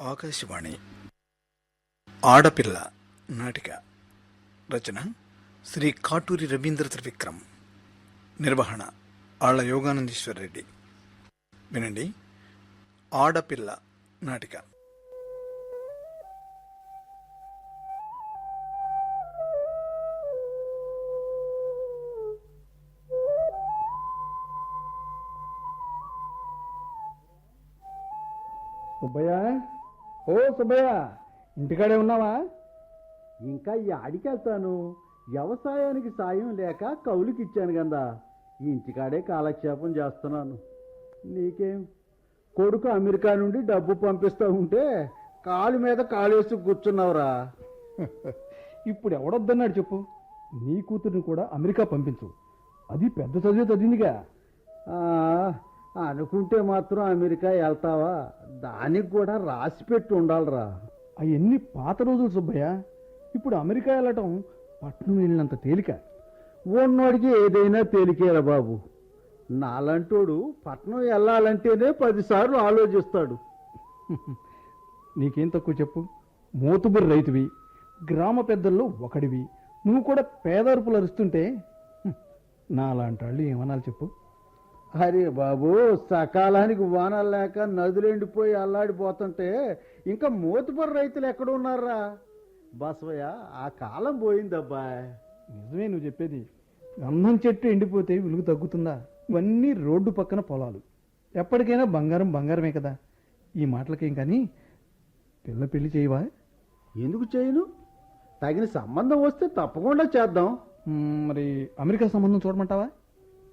ఆకాశవాణి ఆడపిల్ల నాటిక రచన శ్రీ కాటూరి రవీంద్ర త్రివిక్రమ్. నిర్వహణ ఆళ్ళ యోగానందీశ్వర్ రెడ్డి. వినండి ఆడపిల్ల నాటిక. సుబ్బయ్య. ఓ సుబ్బయ్య ఇంటికాడే ఉన్నావా? ఇంకా యాడికి వెళ్తాను వ్యవసాయానికి సాయం లేక కౌలుకి ఇచ్చాను కదా ఇంటికాడే కాలక్షేపం చేస్తున్నాను. నీకేం? కొడుకు అమెరికా నుండి డబ్బు పంపిస్తా ఉంటే కాలు మీద కాలేసి కూర్చున్నావురా. ఇప్పుడు ఎవడొద్దన్నాడు చెప్పు? నీ కూతురిని కూడా అమెరికా పంపించు. అది పెద్ద చదివే చదివిందిగా. అనుకుంటే మాత్రం అమెరికా వెళ్తావా? దానికి కూడా రాసి పెట్టి ఉండాలిరా. అవన్నీ పాత రోజులు సుబ్బయ్య. ఇప్పుడు అమెరికా వెళ్ళటం పట్నం వెళ్ళినంత తేలిక. ఉన్నోడికి ఏదైనా తేలికేరా బాబు. నాలంటోడు పట్నం వెళ్ళాలంటేనే పదిసార్లు ఆలోచిస్తాడు. నీకేం తక్కువ చెప్పు? మోతుబురి రైతువి. గ్రామ పెద్దల్లో ఒకడివి. నువ్వు కూడా పేదరుపులు అరుస్తుంటే నాలాంటి వాళ్ళు ఏమనాలి చెప్పు? అరే బాబు సకాలానికి వానలు లేక నదులెండిపోయి అల్లాడిపోతుంటే ఇంకా మూతుపరి రైతులు ఎక్కడ ఉన్నారా బసవయ్య ఆ కాలం పోయిందబ్బా. నిజమే నువ్వు చెప్పేది. గంధం చెట్టు ఎండిపోతే విలువ తగ్గుతుందా? ఇవన్నీ రోడ్డు పక్కన పొలాలు. ఎప్పటికైనా బంగారం బంగారమే కదా. ఈ మాటలకేం కానీ పిల్ల పెళ్ళి చేయవా? ఎందుకు చేయను? తగిన సంబంధం వస్తే తప్పకుండా చేద్దాం. మరి అమెరికా సంబంధం చూడమంటావా?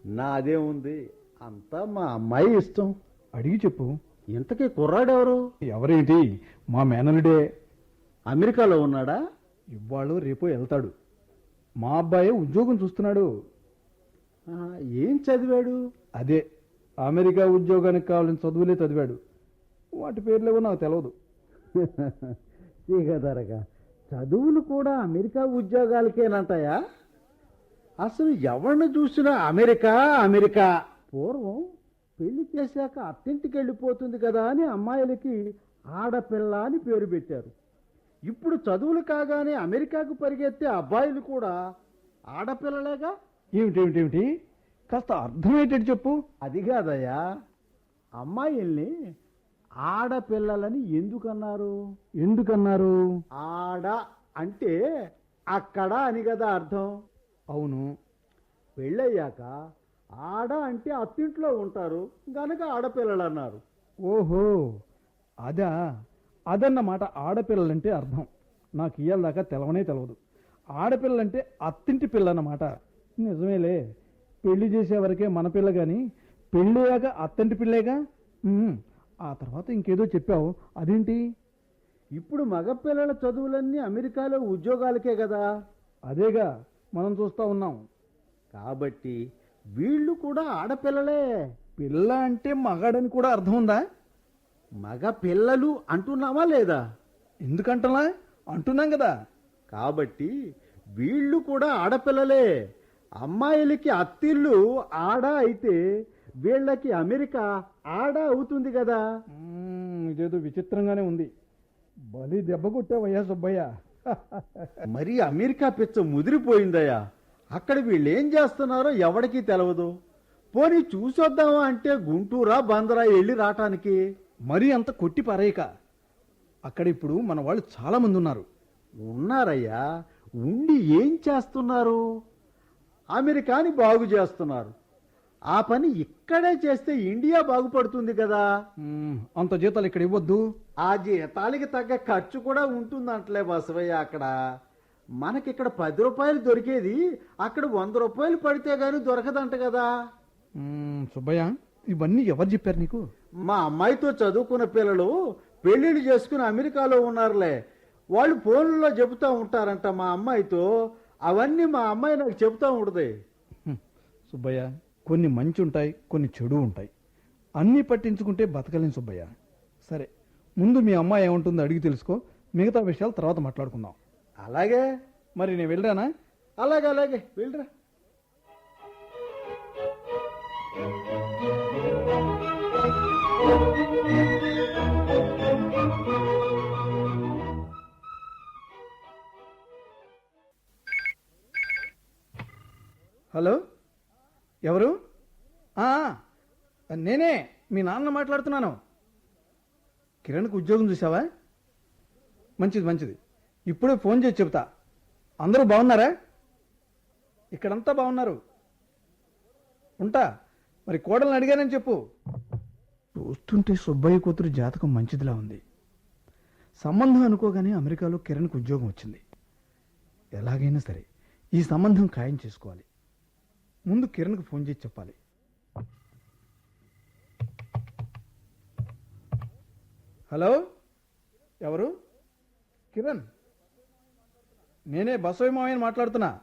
నాదే ఉంది. అంతా మా అమ్మాయి ఇష్టం. అడిగి చెప్పు. ఇంతకీ కుర్రాడెవరు? ఎవరేంటి? మా మేనలుడే అమెరికాలో ఉన్నాడా? ఇవాళ రేపు వెళ్తాడు. మా అబ్బాయి ఉద్యోగం చూస్తున్నాడు. ఏం చదివాడు? అదే అమెరికా ఉద్యోగానికి కావాలని చదువులే చదివాడు. వాటి పేర్లేవో నాకు తెలియదు చీకదరగా చదువులు కూడా అమెరికా ఉద్యోగాలకేనంటాయా? అసలు ఎవరిని చూసినా అమెరికా అమెరికా? పూర్వం పెళ్ళి చేశాక అత్తింటికి వెళ్ళిపోతుంది కదా అని అమ్మాయిలకి ఆడపిల్ల అని పేరు పెట్టారు. ఇప్పుడు చదువులు కాగానే అమెరికాకు పరిగెత్తే అబ్బాయిలు కూడా ఆడపిల్లలేగా? ఏమిటేమిటేమిటి కాస్త అర్థమయ్యేటట్టు చెప్పు. అది కాదయ్యా. అమ్మాయిల్ని ఆడపిల్లలని ఎందుకన్నారు? ఎందుకన్నారు? ఆడ అంటే అక్కడ అని కదా అర్థం. అవును. పెళ్ళయ్యాక ఆడ అంటే అత్తింట్లో ఉంటారు గనక ఆడపిల్లలు అన్నారు ఓహో అదా అదన్నమాట ఆడపిల్లలంటే అర్థం. నాకు ఇయ్యాల దాకా తెలవనే తెలవదు. ఆడపిల్లంటే అత్తింటి పిల్ల అన్నమాట నిజమేలే పెళ్ళి చేసే వరకే మన పిల్ల కానీ పెళ్ళయ్యాక అత్తంటి పిల్లేగా? ఆ తర్వాత ఇంకేదో చెప్పావు. అదేంటి? ఇప్పుడు మగపిల్లల చదువులన్నీ అమెరికాలో ఉద్యోగాలకే కదా అదేగా మనం చూస్తా ఉన్నాం. కాబట్టి వీళ్ళు కూడా ఆడపిల్లలే. పిల్ల అంటే మగాడని కూడా అర్థం ఉందా? మగ పిల్లలు అంటున్నావా లేదా? ఎందుకంటలా అంటున్నాం కదా. కాబట్టి వీళ్ళు కూడా ఆడపిల్లలే. అమ్మాయిలకి అత్తిళ్ళు ఆడ అయితే వీళ్ళకి అమెరికా ఆడ అవుతుంది కదా. ఇదేదో విచిత్రంగానే ఉంది. బలి దెబ్బ కొట్టావయ్యా సుబ్బయ్య. మరి అమెరికా పిచ్చ ముదిరిపోయిందయ్యా. అక్కడ వీళ్ళు ఏం చేస్తున్నారో ఎవడికి తెలవదు. పోనీ చూసొద్దామా అంటే గుంటూరా బందరా వెళ్ళి రావటానికి మరీ అంత కొట్టి పారేయక. అక్కడ ఇప్పుడు మన వాళ్ళు చాలా మంది ఉన్నారు ఉన్నారయ్యా ఉండి ఏం చేస్తున్నారు? అమెరికాని బాగు చేస్తున్నారు. ఆ పని ఇక్కడే చేస్తే ఇండియా బాగుపడుతుంది కదా. అంత జీతాలు ఇక్కడ ఇవ్వద్దు. ఆ జీతాలకి తగ్గ ఖర్చు కూడా ఉంటుందంటలే బసవయ్య అక్కడ. మనకిక్కడ పది రూపాయలు దొరికేది అక్కడ వంద రూపాయలు పడితే గాని దొరకదంట కదా. సుబ్బయ్య ఇవన్నీ ఎవరు చెప్పారు నీకు? మా అమ్మాయితో చదువుకున్న పిల్లలు పెళ్ళిళ్ళు చేసుకుని అమెరికాలో ఉన్నారులే. వాళ్ళు ఫోన్లలో చెబుతూ ఉంటారంట మా అమ్మాయితో. అవన్నీ మా అమ్మాయి నాకు చెబుతూ ఉంటుంది. సుబ్బయ్య కొన్ని మంచి ఉంటాయి కొన్ని చెడు ఉంటాయి. అన్నీ పట్టించుకుంటే బతకలేం సుబ్బయ్య. సరే ముందు మీ అమ్మాయి ఏముంటుందో అడిగి తెలుసుకో. మిగతా విషయాలు తర్వాత మాట్లాడుకుందాం. అలాగే. మరి నేను వెళ్ళరానా? అలాగే అలాగే. వెళ్ళరా. హలో? ఎవరు? నేనే. మీ నాన్న మాట్లాడుతున్నాను. కిరణ్కు ఉద్యోగం చూసావా మంచిది మంచిది. ఇప్పుడే ఫోన్ చేసి చెప్తా అందరూ బాగున్నారా? ఇక్కడంతా బాగున్నారు. ఉంటా మరి కోడల్ని అడిగానని చెప్పు. చూస్తుంటే సుబ్బయ్య కూతురు జాతకం మంచిదిలా ఉంది. సంబంధం అనుకోగానే అమెరికాలో కిరణ్కి ఉద్యోగం వచ్చింది. ఎలాగైనా సరే ఈ సంబంధం ఖాయం చేసుకోవాలి. ముందు కిరణ్కి ఫోన్ చేసి చెప్పాలి. హలో? ఎవరు? కిరణ్? నేనే బసవి మామయ్యని మాట్లాడుతున్నా.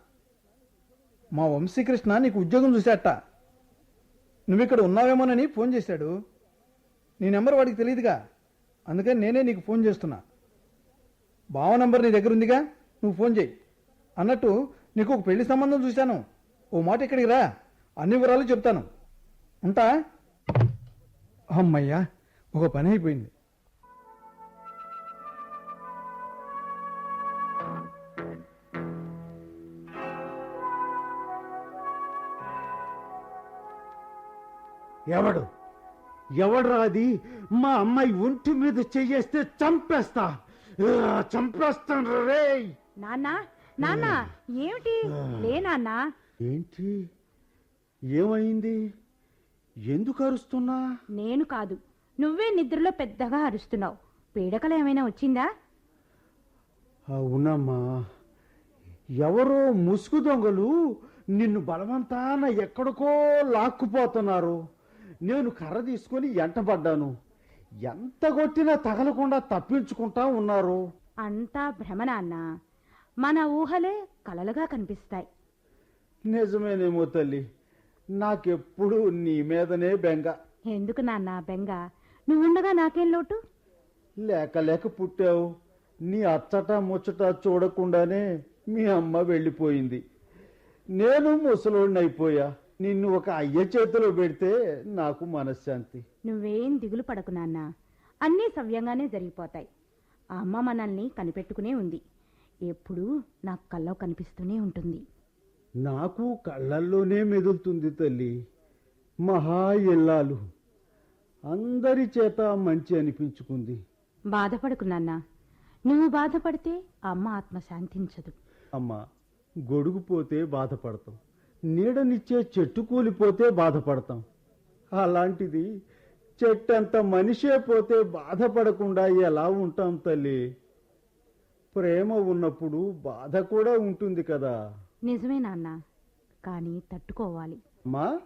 మా వంశీకృష్ణ నీకు ఉద్యోగం చూశాట. నువ్వు ఇక్కడ ఉన్నావేమోనని ఫోన్ చేశాడు. నీ నెంబర్ వాడికి తెలియదుగా. అందుకని నేనే నీకు ఫోన్ చేస్తున్నా. బావ నంబర్ నీ దగ్గర ఉందిగా? నువ్వు ఫోన్ చేయి. అన్నట్టు నీకు ఒక పెళ్ళి సంబంధం చూశాను. ఓ మాట ఇక్కడికి రా. అన్ని వివరాలు చెప్తాను. ఉంటా? అమ్మయ్యా ఒక పని అయిపోయింది. ఎవడు? ఎవడ్రా అది? మా అమ్మాయి ఒంటి మీద చెయ్యేస్తే చంపేస్తా. చంపేస్తాను రే నాన్న నాన్న ఏమిటి? లే నాన్న. ఏంటి? ఏమైంది? ఎందుకు అరుస్తున్నా? నేను కాదు. నువ్వే నిద్రలో పెద్దగా అరుస్తున్నావు. పీడకలు ఏమైనా వచ్చిందా? అవునమ్మా ఎవరో ముసుగు దొంగలు నిన్ను బలవంతాన ఎక్కడికో లాక్కుపోతున్నారు. నేను కర్ర తీసుకొని ఎంటబడ్డాను ఎంత కొట్టినా తగలకుండా తప్పించుకుంటా ఉన్నారు. అంతా భ్రమ నాన్న. మన ఊహలే కలలుగా కనిపిస్తాయి. నిజమేనేమో తల్లి. నాకెప్పుడు నీ మీదనే బెంగ. ఎందుకు నాన్న బెంగ? నువ్వుండగా నాకేం లోటు? లేక లేక పుట్టావు. నీ అచ్చట ముచ్చట చూడకుండానే మీ అమ్మ వెళ్ళిపోయింది. నేను ముసలోడిని అయిపోయా నిన్ను ఒక అయ్య చేతిలో పెడితే నాకు మనశ్శాంతి. నువ్వేం దిగులు పడకు నాన్న. అన్నీ సవ్యంగానే జరిగిపోతాయి. ఆ అమ్మ మనల్ని కనిపెట్టుకునే ఉంది. ఎప్పుడూ నాకు కల్లో కనిపిస్తూనే ఉంటుంది. నాకు కళ్ళల్లోనే మెదులుతుంది తల్లి. మహా ఇల్లాలు. అందరి చేత మంచి అనిపించుకుంది. బాధపడకు నాన్న. నువ్వు బాధపడితే అమ్మ ఆత్మ శాంతించదు అమ్మ గొడుగు పోతే బాధపడతాం. నీడనిచ్చే చెట్టు కూలిపోతే బాధపడతాం. అలాంటిది చెట్టు అంత మనిషే పోతే బాధపడకుండా ఎలా ఉంటాం తల్లి? ప్రేమ ఉన్నప్పుడు బాధ కూడా ఉంటుంది కదా. నిజమే నాన్న కానీ తట్టుకోవాలి. అమ్మా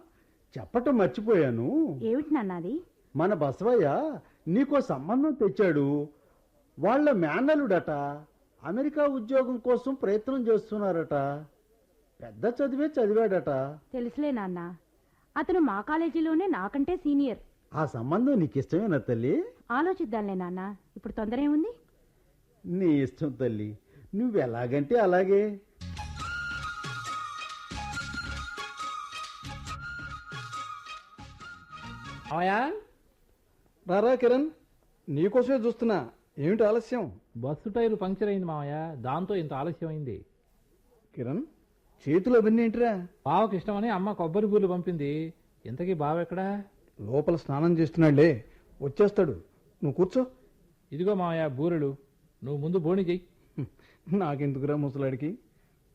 చెప్పటం మర్చిపోయాను. ఏమిటి నాన్న అది? మన బసవయ్య నీకో సంబంధం తెచ్చాడు. వాళ్ళ మేనలుడట అమెరికా ఉద్యోగం కోసం ప్రయత్నం చేస్తున్నారట. పెద్ద చదివే చదివాడట. తెలుసులే నాన్న. అతను మా కాలేజీలోనే నాకంటే సీనియర్. ఆ సంబంధం నీకు ఇష్టమేనా తల్లి? ఆలోచిద్దాంలే నాన్న. ఇప్పుడు తొందర ఏముంది? నీ ఇష్టం తల్లి. నువ్వు ఎలాగంటే అలాగే రారా కిరణ్ నీకోసమే చూస్తున్నా. ఏమిటి ఆలస్యం? బస్సు టైరు పంక్చర్ అయింది మామయ్య. దాంతో ఇంత ఆలస్యం అయింది కిరణ్? చేతులు అవన్నీ ఏంటిరా? బావకి ఇష్టమని అమ్మ కొబ్బరి పూలు పంపింది. ఇంతకీ బావ ఎక్కడా? లోపల స్నానం చేస్తున్నాడులే వచ్చేస్తాడు. నువ్వు కూర్చో. ఇదిగో మామయ్య బూరెలు. నువ్వు ముందు బోణి చెయ్యి. నాకెందుకురా ముసలాడికి?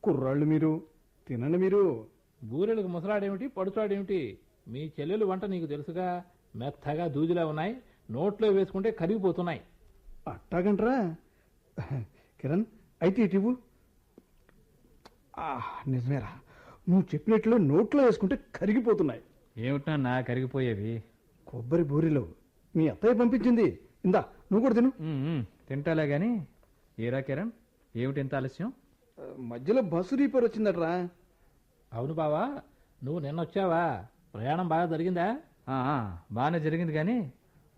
కుర్రాళ్ళు మీరు. తినండి మీరు. బూరెలకు ముసలాడేమిటి పడుచాడేమిటి మీ చెల్లెలు వంట నీకు తెలుసుగా? మెత్తగా దూదిలా ఉన్నాయి. నోట్లో వేసుకుంటే కరిగిపోతున్నాయి. అట్టాగంట్రా కిరణ్ అయితే ఇటు నిజమేరా. నువ్వు చెప్పినట్లు నోట్లో వేసుకుంటే కరిగిపోతున్నాయి. ఏమిటన్నా కరిగిపోయేవి? కొబ్బరి బూరిలో. మీ అత్తయ్య పంపించింది. ఇందా నువ్వు కూడా తిను. తింటాలే గాని. ఏరా కిరణ్ ఏమిటి ఇంత ఆలస్యం? మధ్యలో బస్సు రీపేర్ వచ్చిందట్రా. అవును బావా నువ్వు నిన్న వచ్చావా? ప్రయాణం బాగా జరిగిందా? బాగానే జరిగింది కానీ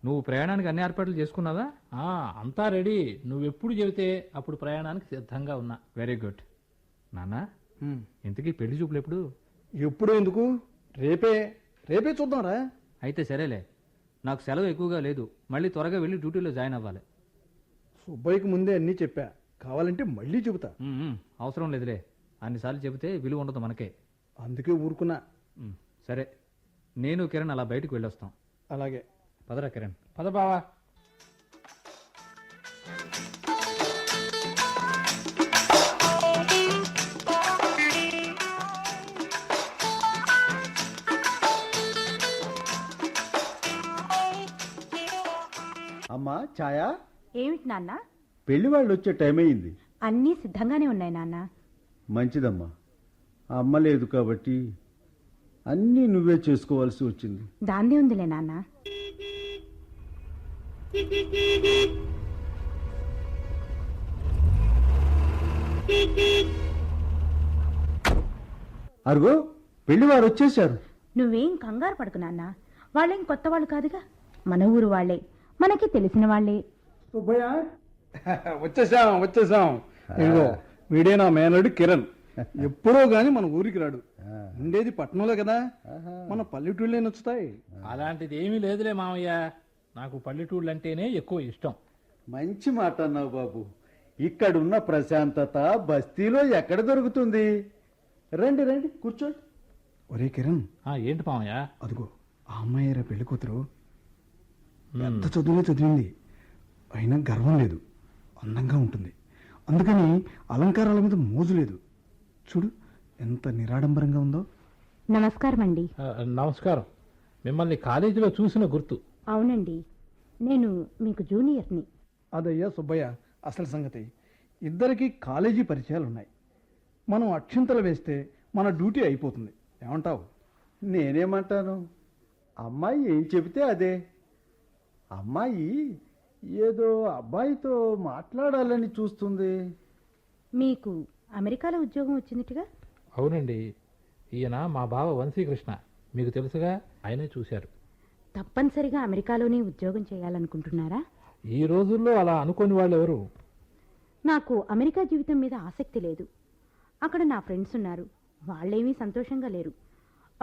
నువ్వు ప్రయాణానికి అన్ని ఏర్పాట్లు చేసుకున్నావా? అంతా రెడీ. నువ్వెప్పుడు చెబితే అప్పుడు ప్రయాణానికి సిద్ధంగా ఉన్నా. Very good. నాన్న హ్మ్. ఇంతకీ పెళ్ళి చూపులు ఎప్పుడు? ఎప్పుడు ఎందుకు? రేపే. రేపే చూద్దాంరా. అయితే సరేలే. నాకు సెలవు ఎక్కువగా లేదు. మళ్ళీ త్వరగా వెళ్ళి డ్యూటీలో జాయిన్ అవ్వాలి. సుబ్బయ్యకి ముందే అన్నీ చెప్పా. కావాలంటే మళ్ళీ చెబుతా. అవసరం లేదులే. అన్నిసార్లు చెబితే విలువ ఉండదు మనకే. అందుకే ఊరుకున్నా. సరే. నేను కిరణ్ అలా బయటకు వెళ్ళొస్తాం. అలాగే. పదరా కిరణ్. పద బావా. అమ్మా ఛాయా? ఏమిటి నాన్న? పెళ్ళి వాళ్ళు వచ్చే టైం అయింది అన్నీ సిద్ధంగానే ఉన్నాయి నాన్న. మంచిదమ్మా. అమ్మ లేదు కాబట్టి అన్నీ నువ్వే చేసుకోవాల్సి వచ్చింది. దాందే ఉందిలే నాన్న. అరుగో పెళ్ళి వారు వచ్చేశారు. నువ్వేం కంగారు పడకు నాన్న. వాళ్ళేం కొత్త వాళ్ళు కాదుగా? మన ఊరు వాళ్ళే. మనకి తెలిసిన వాళ్ళే. సుబ్బయ్య వచ్చేసాం వచ్చేసాం. ఇదిగో వీడే నా మేనడు కిరణ్. ఎప్పుడో గాని మన ఊరికి రాడు. ఉండేది పట్టణంలో కదా. మన పల్లెటూళ్ళే నచ్చుతాయి. అలాంటిది ఏమీ లేదులే మామయ్య. నాకు పల్లెటూళ్ళు అంటేనే ఎక్కువ ఇష్టం. మంచి మాట అన్నావు బాబు. ఇక్కడున్న ప్రశాంతత బస్తీలో ఎక్కడ దొరుకుతుంది? రండి రండి కూర్చోండి. ఒరే కిరణ్. ఆ, ఏంటి మామయ్య? అదిగో ఆ అమ్మాయి రా పెళ్ళి కూతురు ఎంత చదువులే చదివింది. అయినా గర్వం లేదు. అందంగా ఉంటుంది. అందుకని అలంకారాల మీద మోజు లేదు. చూడు ఎంత నిరాడంబరంగా ఉందో. నమస్కారం అండి నమస్కారం. మిమ్మల్ని కాలేజీలో చూసిన గుర్తు. అవునండి. నేను మీకు జూనియర్ని. అదయ్యా సుబ్బయ్య అసలు సంగతి. ఇద్దరికి కాలేజీ పరిచయాలు ఉన్నాయి మనం అక్షింతలు వేస్తే మన డ్యూటీ అయిపోతుంది. ఏమంటావు? నేనేమంటాను? అమ్మాయి ఏం చెబితే అదే. అమ్మాయి ఏదో అబ్బాయితో మాట్లాడాలని చూస్తుంది. మీకు అమెరికాలో ఉద్యోగం వచ్చినట్టుగా అవునండి. ఈయన మా బావ వంశీకృష్ణ. మీకు తెలుసుగా ఆయనే చూశారు. తప్పనిసరిగా అమెరికాలోనే ఉద్యోగం చేయాలనుకుంటున్నారా? ఈ రోజుల్లో అలా అనుకోని వాళ్ళు ఎవరు నాకు అమెరికా జీవితం మీద ఆసక్తి లేదు. అక్కడ నా ఫ్రెండ్స్ ఉన్నారు. వాళ్ళేమీ సంతోషంగా లేరు.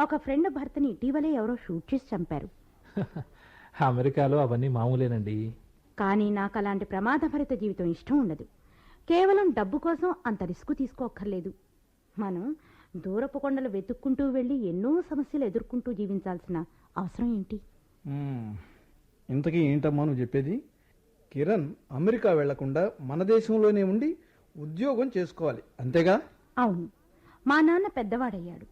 ఒక ఫ్రెండ్ భర్తని ఇటీవలే ఎవరో షూట్ చేసి చంపారు. అమెరికాలో అవన్నీ మామూలేనండి. కానీ నాకు అలాంటి ప్రమాదభరిత జీవితం ఇష్టం ఉండదు. కేవలం డబ్బు కోసం అంత రిస్క్ తీసుకోక్కర్లేదు. మనం దూరపు కొండలు వెతుక్కుంటూ వెళ్ళి ఎన్నో సమస్యలు ఎదుర్కొంటూ జీవించాల్సిన అవసరం ఏంటి. ఇంతకీ ఏంటమ్మా నువ్వు చెప్పేది? కిరణ్ అమెరికా వెళ్ళకుండా మన దేశంలోనే ఉండి ఉద్యోగం చేసుకోవాలి. అంతేగా? అవును. మా నాన్న పెద్దవాడయ్యాడు.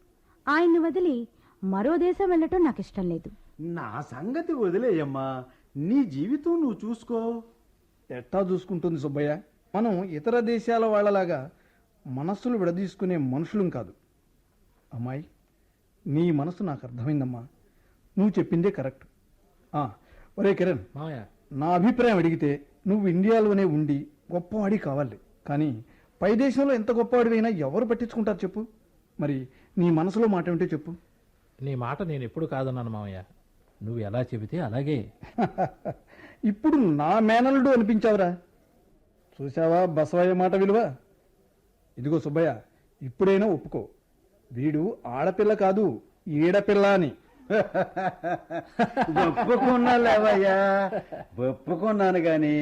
ఆయన్ని వదిలి మరో దేశం వెళ్ళటం నాకు ఇష్టం లేదు. నా సంగతి వదిలేయమ్మా. నీ జీవితం నువ్వు చూసుకో. ఎట్టా చూసుకుంటుంది సుబ్బయ్య? మనం ఇతర దేశాల వాళ్ళలాగా మనస్సులు విడదీసుకునే మనుషులం కాదు. అమ్మాయి నీ మనసు నాకు అర్థమైందమ్మా. నువ్వు చెప్పిందే కరెక్ట్. ఆ, ఒరే కిరణ్ మామయ్య. నా అభిప్రాయం అడిగితే నువ్వు ఇండియాలోనే ఉండి గొప్పవాడి కావాలి. కానీ పై దేశంలో ఎంత గొప్పవాడివైనా ఎవరు పట్టించుకుంటారు చెప్పు. మరి నీ మనసులో మాట ఏమిటో చెప్పు. నీ మాట నేను ఎప్పుడు కాదన్నాను మామయ్య. నువ్వు ఎలా చెబితే అలాగే. ఇప్పుడు నా మేనల్లుడు అనిపించావురా. చూసావా బసవయ్య మాట విలువ? ఇదిగో సుబ్బయ్య ఇప్పుడైనా ఒప్పుకో. వీడు ఆడపిల్ల కాదు ఈడపిల్ల అని. ఒప్పుకున్నా లేవయ్యా ఒప్పుకున్నాను గాని.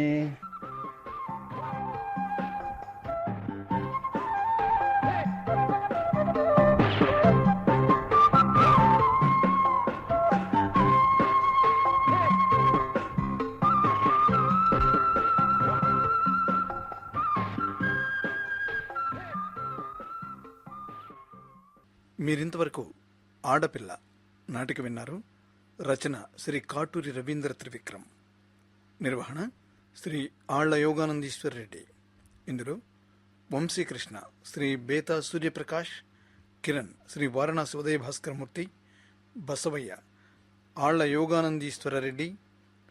మీరింతవరకు ఆడపిల్ల నాటిక విన్నారు. రచన శ్రీ కాటూరి రవీంద్ర త్రివిక్రమ్. నిర్వహణ శ్రీ ఆళ్ళ యోగానందీశ్వర్ రెడ్డి. ఇందులో వంశీకృష్ణ శ్రీ బేతా సూర్యప్రకాష్ కిరణ్ శ్రీ వారణాసి ఉదయ భాస్కరమూర్తి బసవయ్య ఆళ్ళ యోగానందీశ్వర రెడ్డి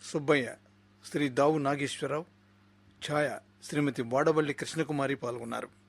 సుబ్బయ్య శ్రీ దావు నాగేశ్వరరావు ఛాయ శ్రీమతి వాడవల్లి కృష్ణకుమారి పాల్గొన్నారు.